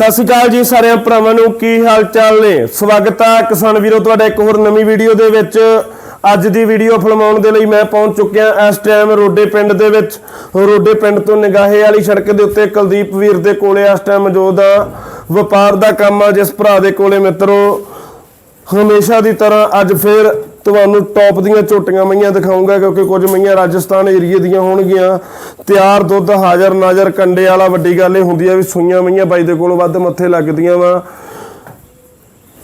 ਸਤਿ ਸ਼੍ਰੀ ਅਕਾਲ ਜੀ ਸਾਰਿਆਂ ਭਰਾਵਾਂ ਨੂੰ, ਕੀ ਹਾਲ ਚਾਲ ਨੇ? ਸਵਾਗਤ ਹੈ ਕਿਸਾਨ ਵੀਰੋ, ਤੁਹਾਡਾ ਇੱਕ ਹੋਰ ਨਵੀਂ ਵੀਡੀਓ ਦੇ ਵਿੱਚ। ਅੱਜ ਦੀ ਵੀਡੀਓ ਫਿਲਮਾਉਣ ਦੇ ਲਈ ਮੈਂ ਪਹੁੰਚ ਚੁੱਕਿਆ ਇਸ ਟਾਈਮ ਰੋਡੇ ਪਿੰਡ ਦੇ ਵਿੱਚ। ਰੋਡੇ ਪਿੰਡ ਤੋਂ ਨਿਗਾਹੇ ਵਾਲੀ ਸੜਕ ਦੇ ਉੱਤੇ ਕੁਲਦੀਪ ਵੀਰ ਦੇ ਕੋਲੇ ਇਸ ਟਾਈਮ ਮੌਜੂਦ ਆ। ਵਪਾਰ ਦਾ ਕੰਮ ਆ ਜਿਸ ਭਰਾ ਦੇ ਕੋਲੇ ਮਿੱਤਰੋ, ਹਮੇਸ਼ਾ ਦੀ ਤਰ੍ਹਾਂ ਅੱਜ ਫਿਰ ਤੁਹਾਨੂੰ ਟੌਪ ਦੀਆਂ ਝੋਟੀਆਂ ਮਈਆਂ ਦਿਖਾਉਂਗਾ ਕਿਉਂਕਿ ਕੁਝ ਮਈਆਂ ਰਾਜਸਥਾਨ ਏਰੀਏ ਦੀਆਂ ਹੋਣਗੀਆਂ। ਤਿਆਰ ਦੁੱਧ, ਹਾਜ਼ਰ, ਨਾਜ਼ਰ, ਕੰਡੇ ਵਾਲਾ ਵੱਡੀ ਗੱਲ ਇਹ ਹੁੰਦੀ ਆ ਵੀ ਸੂਈਆਂ ਮਈਆਂ ਬਾਈ ਦੇ ਕੋਲੋਂ ਵੱਧ ਮੱਥੇ ਲੱਗਦੀਆਂ ਵਾ।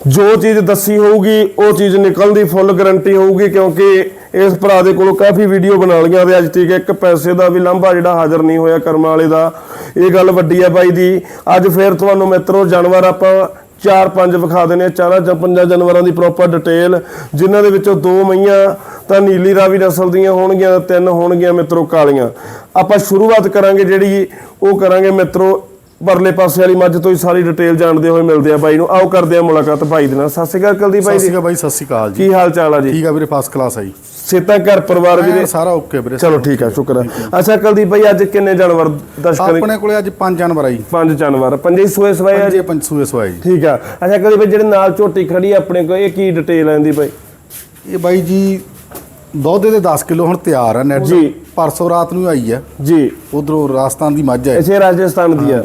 ਜੋ ਚੀਜ਼ ਦੱਸੀ ਹੋਊਗੀ, ਉਹ ਚੀਜ਼ ਨਿਕਲਣ ਦੀ ਫੁੱਲ ਗਾਰੰਟੀ ਹੋਊਗੀ ਕਿਉਂਕਿ ਇਸ ਭਰਾ ਦੇ ਕੋਲੋਂ ਕਾਫੀ ਵੀਡੀਓ ਬਣਾ ਲਈਆਂ ਤੇ ਅੱਜ ਤੀਕ ਇੱਕ ਪੈਸੇ ਦਾ ਵੀ ਲਾਂਭਾ ਜਿਹੜਾ ਹਾਜ਼ਰ ਨਹੀਂ ਹੋਇਆ ਕਰਮਾਂ ਵਾਲੇ ਦਾ। ਇਹ ਗੱਲ ਵੱਡੀ ਆ ਬਾਈ ਦੀ। ਅੱਜ ਫੇਰ ਤੁਹਾਨੂੰ ਮਿੱਤਰੋ, ਜਾਨਵਰ ਆਪਾਂ ਚਾਰ ਪੰਜ ਵਿਖਾ ਦੇਣੇ ਆ, ਚਾਰਾਂ ਜਾਂ ਪੰਜਾਂ ਜਾਨਵਰਾਂ ਦੀ ਪ੍ਰੋਪਰ ਡਿਟੇਲ ਜਿਨ੍ਹਾਂ ਦੇ ਵਿੱਚੋਂ ਦੋ ਮਈਆਂ ਤਾਂ ਨੀਲੀ ਰਾਵੀ ਨਸਲ ਦੀਆਂ ਹੋਣਗੀਆਂ ਤਿੰਨ ਹੋਣਗੀਆਂ ਮਿੱਤਰੋ ਕਾਲੀਆਂ। ਆਪਾਂ ਸ਼ੁਰੂਆਤ ਕਰਾਂਗੇ ਜਿਹੜੀ ਉਹ ਕਰਾਂਗੇ ਮਿੱਤਰੋ ਪਰਲੇ ਪਾਸੇ ਵਾਲੀ ਮੱਝ ਤੋਂ ਹੀ ਸਾਰੀ ਡਿਟੇਲ ਜਾਣਦੇ ਹੋਏ ਮਿਲਦੇ ਆ ਬਾਈ ਨੂੰ। ਆਓ ਕਰਦੇ ਆ ਮੁਲਾਕਾਤ ਭਾਈ ਦੇ ਨਾਲ। ਸਤਿ ਸ਼੍ਰੀ ਅਕਾਲ ਕੁਲਦੀਪ ਭਾਈ ਸਤਿ ਜੀ। ਸ਼੍ਰੀ ਅਕਾਲ ਬਾਈ ਸਤਿ ਸ਼੍ਰੀ ਅਕਾਲ ਜੀ। ਕੀ ਹਾਲ ਚਾਲ ਆ ਜੀ? ਠੀਕ ਆ ਵੀਰੇ ਫਸਟ ਕਲਾਸ ਆ ਜੀ। ਸੇਤਾ ਘਰ ਪਰਿਵਾਰ ਵੀਰੇ ਐਨ ਸਾਰਾ ਓਕੇ ਵੀਰੇ ਚਲੋ ਠੀਕ ਆ ਸ਼ੁਕਰ ਹੈ ਅੱਛਾ ਕੁਲਦੀਪ ਭਾਈ ਅੱਜ ਕਿੰਨੇ ਜਾਨਵਰ ਦਰਸ਼ਕਾਂ ਦੇ? ਆਪਣੇ ਕੋਲੇ ਅੱਜ ਪੰਜ ਜਾਨਵਰ ਆ ਜੀ। ਪੰਜ ਜਾਨਵਰ। ਪੰਜੇ ਸੂਏ ਸਵਾਏ ਆ ਜੀ? ਪੰਜੇ ਪੰਜ ਸੂਏ ਸਵਾਏ ਜੀ। ਠੀਕ ਆ। ਅੱਛਾ ਕੁਲਦੀਪ ਭਾਈ ਜਿਹੜੇ ਨਾਲ ਝੋਟੀ ਖੜੀ ਆ ਆਪਣੇ ਕੋਲ ਇਹ ਕੀ ਡਿਟੇਲ ਆਂਦੀ ਭਾਈ ਇਹ ਬਾਈ ਜੀ ਦੁੱਧ ਦੇ 10 ਕਿਲੋ ਹੁਣ ਤਿਆਰ ਆ ਨੈਟ ਜੀ। ਪਰਸੋਂ ਰਾਤ ਨੂੰ ਆਈ ਆ ਜੀ ਉਧਰੋਂ ਰਾਜਸਥਾਨ ਦੀ ਮੱਝ ਹੈ ਇਸੇ ਰਾਜਸਥਾਨ ਦੀ ਆ।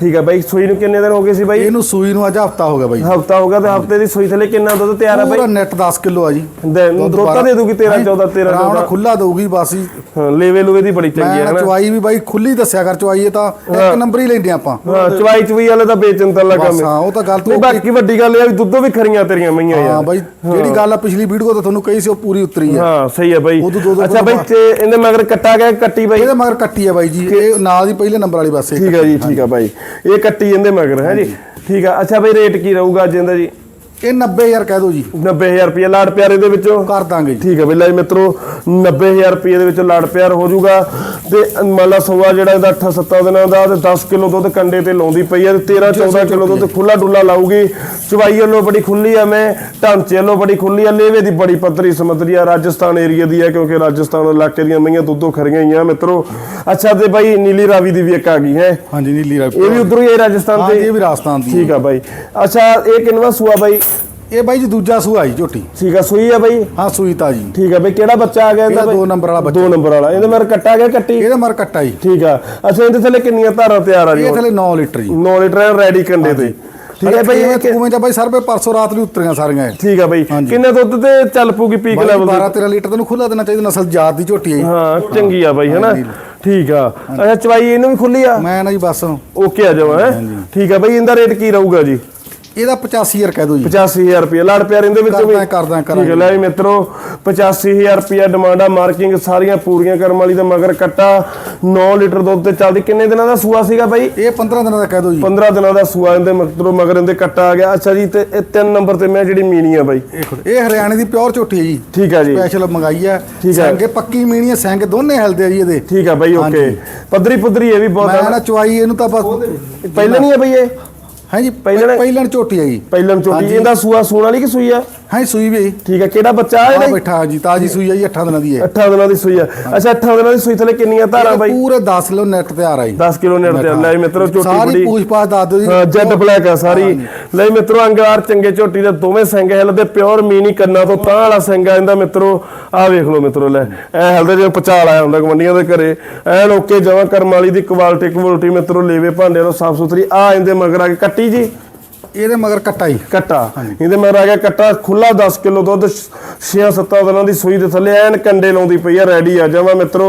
ਠੀਕ ਆ ਬਾਈ ਸੂਈ ਨੂੰ ਕਿੰਨੇ ਦਿਨ ਹੋ ਗਏ ਸੀ ਬਾਈ? ਇਹਨੂੰ ਸੂਈ ਨੂੰ ਅੱਜ ਹਫਤਾ ਹੋ ਗਿਆ ਬਾਈ। ਹਫਤਾ ਹੋ ਗਿਆ ਤੇ ਹਫ਼ਤੇ ਦੀ ਸੂਈ ਥਲੇ ਕਿੰਨਾ ਦੁੱਧ? ਤਿਆਰ ਆ ਬਾਈ? ਪੂਰਾ ਨੈਟ 10 ਕਿਲੋ ਆ ਜੀ। ਦੁੱਧ ਤਾਂ ਦੇ ਦੂਗੀ 13 14 13 ਆਰਾਮ ਨਾਲ 14 ਖੁੱਲਾ ਦਊਗੀ ਬਸ। ਹੀ ਹਾਂ ਲੇਵੇ ਲੂਵੇ ਦੀ ਬੜੀ ਚੰਗੀ ਹੈ ਮੈਂ ਹਨਾ? ਚਵਾਈ ਵੀ ਬਾਈ ਖੁੱਲੀ ਦੱਸਿਆ ਕਰ ਚਵਾਈ ਇਹ ਤਾਂ ਇੱਕ ਨੰਬਰ ਹੀ ਲੈਂਦੇ ਆਪਾਂ। ਹਾਂ ਚਵਾਈ ਚਵੀ ਵਾਲੇ ਤਾਂ ਵੇਚਣ ਤਾਂ ਲੱਗਾ ਬਸ ਹਾਂ ਉਹ ਤਾਂ ਗੱਲ ਤੋਂ ਬਾਕੀ ਵੱਡੀ ਗੱਲ ਇਹ ਆ ਵੀ ਦੁੱਧੋਂ ਵੀ ਖਰੀਆਂ ਤੇਰੀਆਂ ਮਈਆਂ ਹਾਂ ਯਾਰ। ਬਾਈ ਜਿਹੜੀ ਗੱਲ ਆ ਪਿਛਲੀ ਵੀਡੀਓ ਤੋਂ ਤੁਹਾਨੂੰ ਕਹੀ ਸੀ ਉਹ ਪੂਰੀ ਉਤਰੀ ਹੈ ਹਾਂ ਸਹੀ ਹੈ ਬਾਈ। ਅੱਛਾ ਬਾਈ ਇਹਦੇ ਮਗਰ ਕੱਟਾ ਗਿਆ ਕੱਟੀ ਬਾਈ? ਇਹਦੇ ਮਗਰ ਕੱਟੀ ਆ ਬਾਈ ਜੀ ਇਹ ਨਾਲ ਦੀ ਪਹਿਲੇ ਨੰਬਰ ਵਾਲੀ ਬੱਸ ਠੀਕ ਹੈ ਜੀ ਠੀਕ ਹੈ ਬਾਈ। ਇਹ ਕੱਟੀ ਇਹਦੇ ਮਗਰ ਹੈ ਜੀ? ਠੀਕ ਆ। ਅੱਛਾ ਬਾਈ ਰੇਟ ਕੀ ਰਹੂਗਾ ਅੱਜ ਇਹਦਾ ਜੀ? ਇਹ 90000 ਕਹਿ ਦਿਓ ਜੀ। 90000 ਰੁਪਏ ਲਾੜ ਪਿਆਰੇ ਦੇ ਵਿੱਚੋਂ। ਕਰ ਦਾਂਗੇ ਜੀ। ਠੀਕ ਹੈ ਬਿੱਲਾ ਜੀ ਮਿੱਤਰੋ 90000 ਰੁਪਏ ਦੇ ਵਿੱਚ ਲਾੜ ਪਿਆਰ ਹੋ ਜਾਊਗਾ ਤੇ ਮੰਨ ਲਾ ਸਵਾ ਜਿਹੜਾ ਇਹਦਾ 8 7 ਦਿਨਾਂ ਦਾ ਤੇ 10 ਕਿਲੋ ਦੁੱਧ ਕੰਡੇ ਤੇ ਲਾਉਂਦੀ ਪਈ ਹੈ ਤੇ 13 14 ਕਿਲੋ ਦੁੱਧ ਖੁੱਲਾ ਡੁੱਲਾ ਲਾਊਗੀ। ਚਵਾਈ ਵੱਲੋਂ ਬੜੀ ਖੁੱਲੀ ਆ ਮੈਂ ਢਾਂਚੇ ਵੱਲੋਂ ਬੜੀ ਖੁੱਲੀ ਆ ਲੇਵੇ ਦੀ ਬੜੀ ਪੱਧਰੀ ਸਮੁੰਦਰੀ ਆ ਰਾਜਸਥਾਨ ਏਰੀਆ ਦੀ ਆ ਕਿਉਂਕਿ ਰਾਜਸਥਾਨ ਇਲਾਕੇ ਦੀਆਂ ਮਈਆਂ ਦੁੱਧੋਂ ਖਰੀਆਂ ਹੀ ਆ ਮਿੱਤਰੋ। ਅੱਛਾ ਤੇ ਬਾਈ ਨੀਲੀ ਰਾਵੀ ਦੀ ਵੀ ਇੱਕ ਆ ਗਈ ਹੈ। ਹਾਂਜੀ ਨੀਲੀ ਰਾਵੀ। ਇਹ ਵੀ ਉਧਰੋਂ ਹੀ ਰਾਜਸਥਾਨ ਤੇ? ਇਹ ਵੀ ਰਾਜਸਥਾਨ ਦੀ ਠੀਕ ਆ ਬਾਈ। ਅੱਛਾ ਇਹ ਕਿੰਨਵਾ ਸੂਆ ਬਾਈ? ਇਹ ਬਾਈ ਜੀ ਦੂਜਾ ਸੂਆ ਜੀ ਝੋਟੀ। ਠੀਕ ਆ ਸੂਈ ਆ ਬਾਈ? ਹਾਂ ਸੂਈ ਤਾ ਜੀ ਠੀਕ ਆ ਬਈ ਕਿਹੜਾ ਬੱਚਾ ਆ ਗਿਆ ਇਹਦਾ? ਦੋ ਨੰਬਰ ਵਾਲਾ ਬੱਚਾ। ਦੋ ਨੰਬਰ ਵਾਲਾ। ਇਹਦੇ ਮਰ ਕੱਟਾ ਗਿਆ ਕੱਟੀ? ਇਹਦੇ ਮਰ ਕੱਟਾ ਜੀ। ਠੀਕ ਆ। ਅੱਛਾ ਇਹਦੇ ਥੱਲੇ ਕਿੰਨੀਆਂ ਧਾਰਾਂ ਤਿਆਰ ਆ ਜੀ? ਇਹ ਥਲੇ 9 ਲੀਟਰ ਜੀ। 9 ਲੀਟਰ ਰੈਡੀ ਕੰਡੇ ਤੇ। ਠੀਕ ਹੈ ਬਈ ਇਹ ਕਿ- ਕਿਵੇਂ ਜਾਂ ਬਾਈ ਸਰਵੇ ਪਰਸੋਂ ਰਾਤ ਨੂੰ ਉਤਰੀਆਂ ਸਾਰੀਆਂ ਇਹ। ਠੀਕ ਆ ਬਈ। ਹਾਂਜੀ। ਕਿੰਨੇ ਦੁੱਧ ਤੇ ਚੱਲ ਪੂਗੀ ਪੀਕ ਬਾਈ ਲੈਵਲ 12 13 ਲੀਟਰ ਤੈਨੂੰ ਖੁੱਲਾ ਦੇਣਾ ਚਾਹੀਦਾ ਨਸਲ ਜਾਤ ਦੀ ਝੋਟੀ ਹੈ ਹਾਂ ਚੰਗੀ ਆ ਬਾਈ ਹੈਨਾ? ਠੀਕ ਆ। ਅੱਛਾ ਚਵਾਈ ਇਹਨੂੰ ਵੀ ਖੁੱਲੀ ਆ? ਮੈਂ ਨਾ ਜੀ ਬਸ। ਓਕੇ ਆ ਜਾਵਾ ਹੈ? ਠੀਕ ਆ ਬਈ ਇਹਦਾ ਰੇਟ ਕੀ ਰਹੂਗਾ ਜੀ? ਇਹਦਾ 85000 ਕਹਿ ਦਿਓ ਜੀ। 85000 ਰੁਪਏ ਲੜ ਪਿਆਰ ਇਹਦੇ ਵਿੱਚੋਂ ਵੀ। ਕਰਦਾ ਕਰਦਾ ਠੀਕ ਹੈ ਕਰਾਂਗੇ ਲੈ ਮਿੱਤਰੋ 85000 ਰੁਪਿਆ ਡਿਮਾਂਡ ਆ ਮਾਰਕਿੰਗ ਸਾਰੀਆਂ ਪੂਰੀਆਂ ਕਰਮ ਵਾਲੀ ਦਾ ਮਗਰ ਕੱਟਾ। 9 ਲੀਟਰ ਦੁੱਧ ਤੇ ਚੱਲਦੀ। ਕਿੰਨੇ ਦਿਨਾਂ ਦਾ ਸੂਆ ਸੀਗਾ ਬਾਈ? ਇਹ 15 ਦਿਨਾਂ ਦਾ ਕਹਿ ਦਿਓ ਜੀ। 15 ਦਿਨਾਂ ਦਾ ਸੂਆ ਇਹਦੇ ਮਗਰੋਂ ਮਗਰ ਇਹਦੇ ਕੱਟਾ ਆ ਗਿਆ। ਅੱਛਾ ਜੀ ਤੇ ਇਹ ਤਿੰਨ ਨੰਬਰ ਤੇ ਮੈਂ ਜਿਹੜੀ ਮੀਣੀ ਆ ਬਾਈ। ਇਹ ਹਰਿਆਣੇ ਦੀ ਪਿਓਰ ਝੋਟੀ ਹੈ ਜੀ। ਠੀਕ ਆ ਜੀ। ਸਪੈਸ਼ਲ ਮੰਗਾਈ ਹੈ ਠੀਕ ਹੈ। ਸੰਗੇ ਪੱਕੀ ਮੀਣੀ ਹੈ ਸੰਗ ਦੋਨੇ ਹਿਲਦੇ ਆ ਜੀ ਇਹਦੇ। ਠੀਕ ਆ ਬਾਈ ਓਕੇ ਹਾਂਜੀ। ਪੱਧਰੀ ਪੁੱਧਰੀ ਇਹ ਵੀ ਬਹੁਤ ਮੈਂ ਨਾ। ਚਵਾਈ ਇਹਨੂੰ ਤਾਂ ਬਸ ਪਹਿਲਾਂ ਨਹੀਂ ਆ ਬਈ ਇਹ? ਹੈ ਜੀ ਪਹਿਲਣ- ਪਹਿਲਣ ਝੋਟੀ ਹੈ ਜੀ ਪਹਿਲਾਂ ਚੋਟੀ ਹਾਂਜੀ। ਇਹਦਾ ਸੂਆ ਸੂਣ ਵਾਲੀ ਕਿ ਸੂਈ ਆ ਹਾਂ ਜੀ, ਸੂਈ ਵੀ ਹੈ। ਠੀਕ ਆ ਕਿਹੜਾ ਬੱਚਾ ਆ ਆ ਜਿਹੜਾ ਬੈਠਾ ਜੀ ਤਾਜੀ ਸੂਈ ਹੈ ਜੀ 8 ਦਿਨਾਂ ਦੀ ਹੈ। 8 ਦਿਨਾਂ ਦੀ ਸੂਈ ਆ ਅੱਛਾ 8 ਦਿਨਾਂ ਦੀ ਸੂਈ ਥਲੇ ਕਿੰਨੀਆਂ ਧਾਰਾਂ ਬਾਈ? ਪੂਰੇ 10 ਕਿਲੋ ਨੈਟ ਤੇ ਆ ਰਹੀ 10 ਕਿਲੋ ਨੇੜ ਤੇ ਲੈ ਮਿੱਤਰੋ ਝੋਟੀ ਸਾਰੀ ਬੜੀ ਪੂਛ ਪਾਛ ਦੱਸ ਦਿਓ ਜੀ। ਹਾਂ ਜੈਡ ਬਲੈਕ ਆ ਸਾਰੀ। ਲੈ ਮਿੱਤਰੋ ਅੰਗਾਰ ਚੰਗੇ ਝੋਟੀ ਦੇ ਦੋਵੇਂ ਸਿੰਘ ਹਿਲਦੇ ਪਿਓਰ ਮੀਨੀ ਕੰਨਾਂ ਤੋਂ ਤਾਂ ਵਾਲਾ ਸਿੰਘ ਆ ਇਹਦਾ ਮਿੱਤਰੋ। ਆ ਵੇਖ ਲਓ ਮਿੱਤਰੋ ਲੈ। ਐ ਹਿਲਦੇ ਜਿਵੇਂ ਪਚਾਲ ਆਇਆ ਹੁੰਦਾ ਗਵੰਡੀਆਂ ਦੇ ਘਰੇ। ਐ ਲੋਕੇ ਜਮਾ ਕਰਮ ਵਾਲੀ ਦੀ ਕੁਆਲਿਟੀ ਕੁਆਲਿਟੀ ਮਿੱਤਰੋ ਲੇਵੇ ਭਾਂਡੇ ਨੂੰ ਸਾਫ਼ ਸੁਥਰੀ ਆ ਇਹਦੇ ਮਗਰ ਆ ਕੇ ਕੱਟੀ ਜੀ। ਇਹਦੇ ਮਗਰ ਕੱਟਾ ਜੀ। ਕੱਟਾ। ਇਹਦੇ ਮਗਰ ਆ ਗਿਆ ਕੱਟਾ ਖੁੱਲਾ 10 ਕਿਲੋ ਦੁੱਧ 6-7 ਦਿਨਾਂ ਦੀ ਸੂਈ ਦੇ ਥੱਲੇ ਐਨ ਕੰਡੇ ਲਾਉਂਦੀ ਪਈ ਆ ਰੈਡੀ ਆ ਜਾਵਾ ਮਿੱਤਰੋ।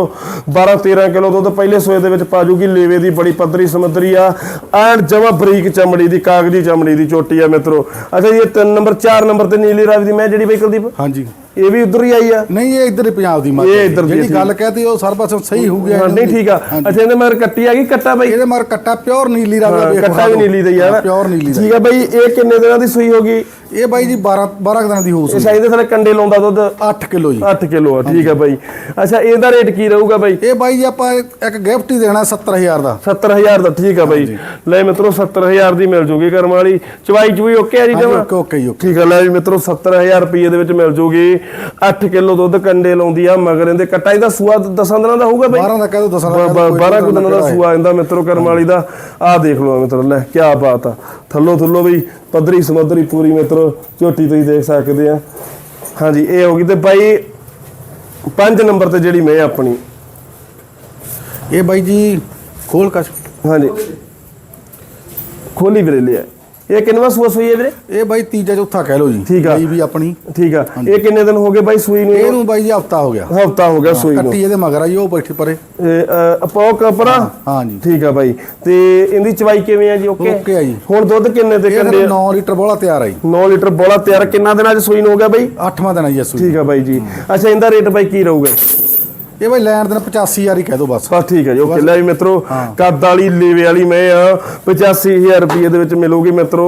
12-13 ਕਿਲੋ ਦੁੱਧ ਪਹਿਲੇ ਸੂਏ ਦੇ ਵਿੱਚ ਪਾ ਜੂਗੀ ਲੇਵੇ ਦੀ ਬੜੀ ਪੱਧਰੀ ਸਮੁੰਦਰੀ ਆ। ਐਨ ਜਮਾ ਬਰੀਕ ਚਮੜੀ ਦੀ ਕਾਗਜ਼ੀ ਚਮੜੀ ਦੀ ਚੋਟੀ ਆ ਮਿੱਤਰੋ। ਅੱਛਾ ਜੀ ਇਹ 3 ਨੰਬਰ 4 ਨੰਬਰ ਤੇ ਨੀਲੀ ਰਾਵੀ ਦੀ ਮੈਂ ਜਿਹੜੀ ਬਈ ਕੁਲਦੀਪ ਹਾਂਜੀ। ਇਹ ਵੀ ਉਧਰ ਹੀ ਆਈ ਆ। ਨਹੀਂ ਇਹ ਇੱਧਰ ਹੀ ਪੰਜਾਬ ਦੀ ਮੱਝ ਇਹ ਹੈ। ਇੱਧਰ ਦੀ ਜਿਹੜੀ। ਗੱਲ ਕਹਤੀ ਉਹ ਸਰ ਪਾਸੋਂ ਸਹੀ ਹੋ ਗਿਆ। ਹਾਂ ਨਹੀਂ ਠੀਕ ਆ। ਅੱਛਾ ਇਹਦੇ ਮਗਰ ਕੱਟੀ ਆ ਗਈ ਕੱਟਾ ਬਈ। ਇਹਦੇ ਮਗਰ ਕੱਟਾ ਪਿਓਰ ਨੀਲੀ ਰੰਗ ਦਾ ਹਾਂ, ਕੱਟਾ ਵੀ ਨੀਲੀ ਦਾ ਹੀ ਨਾ ਪਿਓਰ ਨੀਲੀ ਦਾ ਠੀਕ ਆ ਬਈ ਇਹ ਕਿੰਨੇ ਦਿਨਾਂ ਦੀ ਸੂਈ ਹੋਗੀ ਇਹ ਬਾਈ ਜੀ 12 12 ਦਿਨਾਂ ਦੀ ਹੋ ਇਹ ਸੀ ਸ਼ਾਇਦ ਥੱਲੇ ਕੰਡੇ ਲਾਉਂਦਾ ਦੁੱਧ। 8 ਕਿਲੋ ਜੀ। 8 ਕਿਲੋ ਆ ਠੀਕ ਆ ਬਾਈ। ਅੱਛਾ ਇਹਦਾ ਰੇਟ ਕੀ ਰਹੂਗਾ ਬਾਈ? ਇਹ ਬਾਈ ਜੀ ਆਪਾਂ ਇੱਕ ਗਿਫਟ ਹੀ ਦੇਣਾ 70000 ਦਾ। 70000 ਦਾ ਠੀਕ ਆ ਬਾਈ। ਲੈ ਮਿੱਤਰੋ 70000 ਦੀ ਮਿਲ ਜੂਗੀ ਕਰਮ ਵਾਲੀ। ਚਵਾਈ ਚੂਈ ਓਕੇ ਆ ਜੀ ਜਮਾ? ਓਕੇ ਓਕੇ ਠੀਕ ਆ ਲੈ ਮਿੱਤਰੋ 70000 ਰੁਪਏ ਦੇ ਵਿੱਚ ਮਿਲ ਜੂਗੀ। 8 ਕਿਲੋ ਦੁੱਧ ਕੰਡੇ ਲਾਉਂਦੀ ਆ ਮਗਰ ਇਹਦੇ ਕੱਟਾ ਇਹਦਾ ਸੂਆ ਦਸਾਂ ਦਿਨਾਂ ਦਾ ਹੋਊਗਾ ਬਾਈ? 12 ਦਾ ਕਹਿ ਦੋ ਦਸਾਂ ਦਾ ਕਹਿ ਦਿਓ, ਕੋਈ 12 ਕੁ ਦਿਨਾਂ ਦਿਨਾਂ ਦਾ। ਸੂਆ ਇਹਦਾ ਮਿੱਤਰੋ ਕਰਮ ਵਾਲੀ ਦਾ। ਆਹ ਦੇਖ ਲਓ ਮਿੱਤਰੋ ਲੈ ਕੀ ਬਾਤ ਆ। ਥੱਲੋ ਥੱਲੋ ਵੀ ਪੱਧਰੀ ਸਮੁੰਦਰੀ ਪੂਰੀ ਮਿੱਤਰੋ ਝੋਟੀ ਤੁਸੀਂ ਦੇਖ ਸਕਦੇ ਆ। ਹਾਂਜੀ ਇਹ ਹੋ ਗਈ ਤੇ ਬਾਈ ਪੰਜ ਨੰਬਰ ਤੇ ਜਿਹੜੀ ਮੈਂ ਆਪਣੀ। ਇਹ ਬਾਈ ਜੀ ਖੋਲ ਕਸ਼ ਹਾਂਜੀ। ਖੋਲੀ ਵੀਰੇ ਲਿਆ ਇਹ ਕਿੰਨਵਾ ਸੂਆ ਸੂਈ ਹੈ ਵੀਰੇ? ਇਹ ਬਾਈ ਤੀਜਾ ਚੌਥਾ ਕਹਿ ਲਓ ਜੀ ਠੀਕ ਆ। ਬਾਈ ਵੀ ਆਪਣੀ। ਠੀਕ ਆ। ਇਹ ਕਿੰਨੇ ਦਿਨ ਹੋ ਗਏ ਬਾਈ ਸੂਈ ਨੂੰ? ਇਹਨੂੰ ਬਾਈ ਜੀ ਹਫਤਾ ਹੋ ਗਿਆ। ਹਫਤਾ ਹੋ ਗਿਆ ਸੂਈ ਨੂੰ। ਕੱਟੀ ਇਹਦੇ ਮਗਰ ਆ ਜੀ ਉਹ ਬੈਠੇ ਪਰੇ। ਅਪੋ ਕਪਰਾ? ਹਾਂ ਜੀ। ਠੀਕ ਆ ਬਾਈ। ਤੇ ਇਹਦੀ ਚਵਾਈ ਕਿਵੇਂ ਆ ਜੀ ਓਕੇ? ਓਕੇ ਆ ਜੀ। ਹੁਣ ਦੁੱਧ ਕਿੰਨੇ ਤੇ ਇਹ ਕੰਡੇ 9 ਲੀਟਰ ਬੋਲਾ ਤਿਆਰ ਆ ਜੀ। 9 ਲੀਟਰ ਬੋਲਾ ਤਿਆਰ। ਕਿੰਨਾ ਦਿਨਾਂ ਚ ਸੂਈ ਨੂੰ ਹੋ ਗਿਆ ਬਾਈ? ਅੱਠਵਾਂ ਦਿਨ ਆ ਜੀ ਅਸੂ ਠੀਕ ਆ ਬਾਈ ਜੀ। ਅੱਛਾ ਇਹਦਾ ਰੇਟ ਬਾਈ ਕੀ ਰਹੂਗਾ? ਇਹ ਬਾਈ ਲੈਣ ਦੇਣ 85000 ਹੀ ਕਹਿ ਦੋ ਬਸ। ਬਸ ਠੀਕ ਹੈ ਜੀ ਓਕੇ। ਲੈ ਵੀ ਮਿੱਤਰੋ। ਕੱਦ ਵਾਲੀ ਲੇਵੇ ਵਾਲੀ ਮੈਂ ਆ 85000 ਰੁਪਏ ਦੇ ਵਿੱਚ ਮਿਲੂਗੀ ਮਿੱਤਰੋ।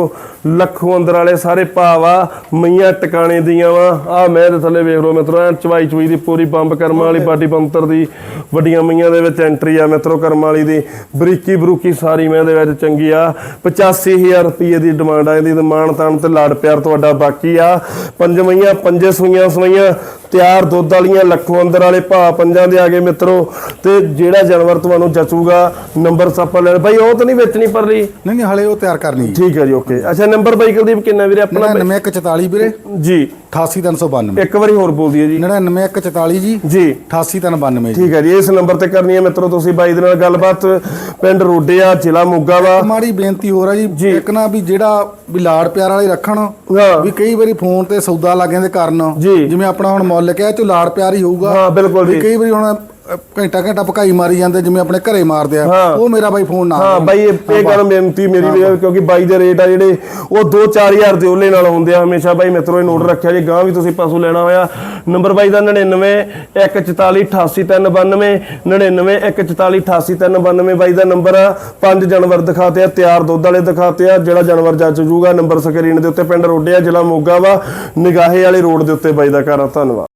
ਲੱਖੋਂ ਅੰਦਰ ਵਾਲੇ ਸਾਰੇ ਭਾਵ ਆ ਮਈਆਂ ਟਿਕਾਣੇ ਦੀਆਂ ਵਾ। ਆ ਮੈਂ ਦੇ ਥੱਲੇ ਵੇਖ ਲਓ ਮਿੱਤਰੋ ਐਨ ਚਵਾਈ ਚਵਾਈ ਦੀ ਪੂਰੀ ਬੰਬ ਕਰਮ ਵਾਲੀ ਪਾਟੀ ਪੰਤਰ ਦੀ ਵੱਡੀਆਂ ਮਈਆਂ ਦੇ ਵਿੱਚ ਐਂਟਰੀ ਆ ਮਿੱਤਰੋ ਕਰਮ ਵਾਲੀ ਦੀ। ਬਰੀਕੀ ਬਰੂਕੀ ਸਾਰੀ ਮੈਂ ਦੇ ਵਿੱਚ ਚੰਗੀ ਆ। 85000 ਰੁਪਏ ਦੀ ਡਿਮਾਂਡ ਆ ਇਹਦੀ ਤੇ ਮਾਣ ਤਾਣ ਤੇ ਲਾੜ ਪਿਆਰ ਤੁਹਾਡਾ ਬਾਕੀ ਆ। ਪੰਜ ਮਈਆਂ ਪੰਜੇ ਸੂਈਆਂ ਸੂਈਆਂ ਤਿਆਰ ਦੁੱਧ ਵਾਲੀਆਂ ਲੱਖੋਂ ਅੰਦਰ ਵਾਲੇ ਭਾ ਪੰਜਾਂ ਦੇ ਆ ਗਏ ਮਿੱਤਰੋ ਤੇ ਜਿਹੜਾ ਜਾਨਵਰ ਤੁਹਾਨੂੰ ਜਚੂਗਾ ਨੰਬਰ ਸਾਪਾ ਲੈ ਭਾਈ ਉਹ ਤਾਂ ਨਹੀਂ ਵੇਚਣੀ ਪਰ ਲਈ ਨਹੀਂ ਨਹੀਂ ਹਲੇ ਉਹ ਤਿਆਰ ਕਰਨੀ ਠੀਕ ਹੈ ਜੀ ਓਕੇ। ਅੱਛਾ ਨੰਬਰ ਬਾਈ ਕੁਲਦੀਪ ਕਿੰਨਾ ਵੀਰੇ ਆਪਣਾ 99144 ਵੀਰੇ। ਜੀ। 88392 ਇੱਕ ਵਾਰੀ ਹੋਰ ਬੋਲ ਦਈਏ ਜੀ। 99144 ਜੀ। ਜੀ। 88392 ਜੀ। ਠੀਕ ਹੈ ਜੀ ਇਸ ਨੰਬਰ ਤੇ ਕਰਨੀ ਹੈ ਮਿੱਤਰੋ ਤੁਸੀਂ ਬਾਈ ਦੇ ਨਾਲ ਗੱਲਬਾਤ। ਪਿੰਡ ਰੋਡਿਆ ਜ਼ਿਲ੍ਹਾ ਮੋਗਾ ਵਾ। ਮਾੜੀ ਬੇਨਤੀ ਹੋ ਰਹੀ ਜੀ। ਜੀ। ਇੱਕ ਨਾ ਵੀ ਜਿਹੜਾ ਵੀ ਲਾੜ ਪਿਆਰ ਵਾਲੇ ਰੱਖਣ ਵੀ ਕਈ ਵਾਰੀ ਫੋਨ ਤੇ ਸੌਦਾ ਲੱਗਣ ਦੇ ਕਾਰਨ। ਜਿਵੇਂ ਆਪਣਾ ਹੁਣ ਮੁੱਲ ਕਿਹਾ ਤੇ ਲਾੜ ਪਿਆਰ ਹੀ ਹੋਊਗਾ। ਹਾਂ, ਬਿਲਕੁਲ ਜੀ। ਕਈ ਵਾਰੀ ਹੁਣ ਘੰਟਾ ਘੰਟਾ ਭਕਾਈ ਮਾਰੀ ਜਾਂਦੇ ਜਿਵੇਂ ਆਪਣੇ ਘਰੇ ਮਾਰਦੇ ਆ ਹਾਂ। ਉਹ ਮੇਰਾ ਬਾਈ ਫੋਨ ਨਾ ਹਾਂ ਆਵੇ। ਬਾਈ ਇਹ ਇਹ ਗੱਲ ਬੇਨਤੀ ਮੇਰੀ ਵੀ ਹੈ ਕਿਉਂਕਿ ਬਾਈ ਦੇ ਰੇਟ ਆ ਜਿਹੜੇ ਉਹ 2-4000 ਦੇ ਉਹਲੇ ਨਾਲ ਹੁੰਦੇ ਆ ਹਮੇਸ਼ਾ। ਬਾਈ ਮਿੱਤਰੋ ਇਹ ਨੋਟ ਰੱਖਿਆ ਜੇ ਗਾਂ ਵੀ ਤੁਸੀਂ ਪਸ਼ੂ ਲੈਣਾ ਹੋਇਆ ਨੰਬਰ ਬਾਈ ਦਾ 99 144 88392 99 144 88392 ਬਾਈ ਦਾ ਨੰਬਰ ਆ। ਪੰਜ ਜਾਨਵਰ ਦਿਖਾਤੇ ਆ ਤਿਆਰ ਦੁੱਧ ਵਾਲੇ ਦਿਖਾਤੇ ਆ ਜਿਹੜਾ ਜਾਨਵਰ ਜੱਜ ਜੂਗਾ ਨੰਬਰ ਸਕਰੀਨ ਦੇ ਉੱਤੇ ਪਿੰਡ ਰੋਡਿਆ ਜ਼ਿਲ੍ਹਾ ਮੋਗਾ ਵਾ ਨਿਗਾਹੇ ਵਾਲੇ ਰੋਡ ਦੇ ਉੱਤੇ ਬਾਈ ਦਾ ਘਰ ਆ। ਧੰਨਵਾਦ।